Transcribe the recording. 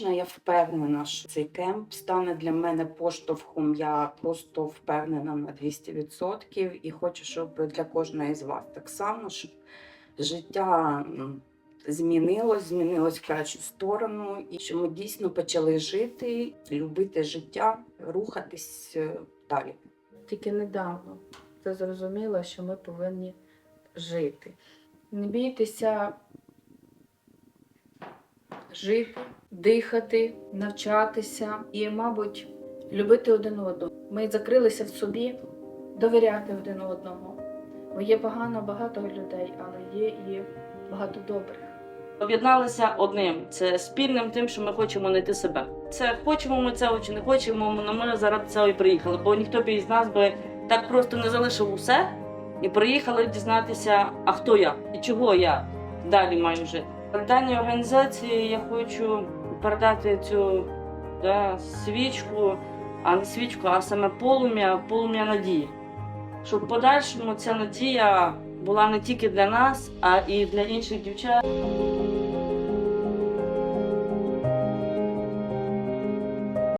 Я впевнена, що цей кемп стане для мене поштовхом. Я просто впевнена на 200% і хочу, щоб для кожної з вас так само, щоб життя м, змінилось, змінилось в кращу сторону, і що ми дійсно почали жити, любити життя, рухатись е, далі. Тільки недавно це зрозуміло, що ми повинні жити. Не бійтеся жити, дихати, навчатися і, мабуть, любити один одного. Ми закрилися в собі, довіряти один одному. Бо є погано багато людей, але є і багато добрих. Об'єдналися одним це спільним тим, що ми хочемо знайти себе. Це хочемо ми цього чи не хочемо, але ми заради цього і приїхали, бо ніхто б із нас би так просто не залишив усе і приїхали дізнатися, а хто я і чого я далі маю жити. Даній організації я хочу передати цю да, свічку, а не свічку, а саме полум'я, полум'я надії. Щоб в подальшому ця надія була не тільки для нас, а і для інших дівчат.